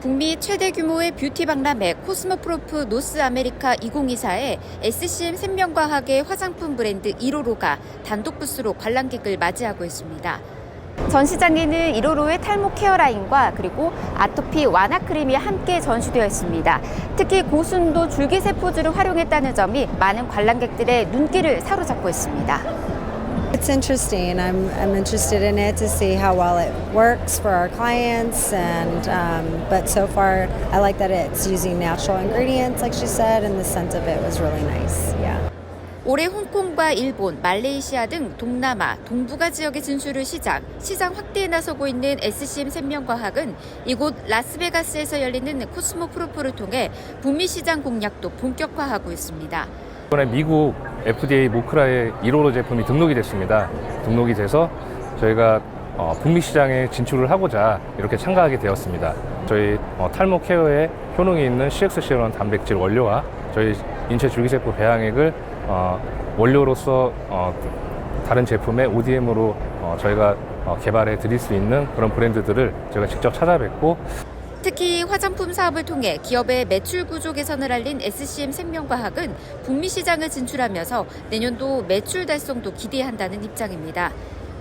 북미 최대 규모의 뷰티 박람회 코스모프로프 노스 아메리카 2024에 SCM 생명과학의 화장품 브랜드 이로로가 단독 부스로 관람객을 맞이하고 있습니다. 전시장에는 이로로의 탈모 케어 라인과 그리고 아토피 완화 크림이 함께 전시되어 있습니다. 특히 고순도 줄기세포주를 활용했다는 점이 많은 관람객들의 눈길을 사로잡고 있습니다. It's interesting. I'm, I'm interested in it to see how well it works for our clients. And um, but so far, I like that it's using natural ingredients, like she said, and the scent of it was really nice. Yeah. 올해 홍콩과 일본, 말레이시아 등 동남아, 동북아 지역의 진출을 시작, 시장 확대에 나서고 있는 SCM 생명과학은 이곳 라스베가스에서 열리는 코스모 프로포를 통해 북미 시장 공략도 본격화하고 있습니다. 이번에 미국 FDA 모크라에 1호로 제품이 등록이 됐습니다. 등록이 돼서 저희가 어, 북미 시장에 진출을 하고자 이렇게 참가하게 되었습니다. 저희 어, 탈모 케어에 효능이 있는 CXC라는 단백질 원료와 저희 인체 줄기세포 배양액을 어, 원료로서 어, 다른 제품의 ODM으로 어, 저희가 어, 개발해 드릴 수 있는 그런 브랜드들을 제가 직접 찾아뵙고 특히 화장품 사업을 통해 기업의 매출 구조 개선을 알린 SCM 생명과학은 북미 시장을 진출하면서 내년도 매출 달성도 기대한다는 입장입니다.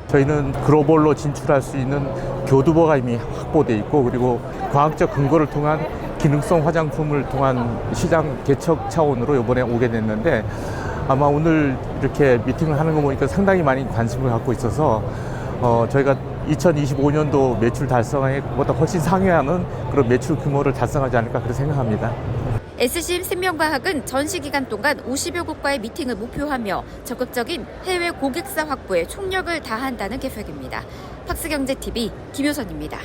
저희는 글로벌로 진출할 수 있는 교두보가 이미 확보돼 있고 그리고 과학적 근거를 통한 기능성 화장품을 통한 시장 개척 차원으로 이번에 오게 됐는데 아마 오늘 이렇게 미팅을 하는 거 보니까 상당히 많이 관심을 갖고 있어서 어, 저희가 2025년도 매출 달성에 보다 훨씬 상회하는 그런 매출 규모를 달성하지 않을까 그렇게 생각합니다. SCM 생명과학은 전시 기간 동안 50여 국과의 미팅을 목표하며 적극적인 해외 고객사 확보에 총력을 다한다는 계획입니다. 팍스경제TV 김효선입니다.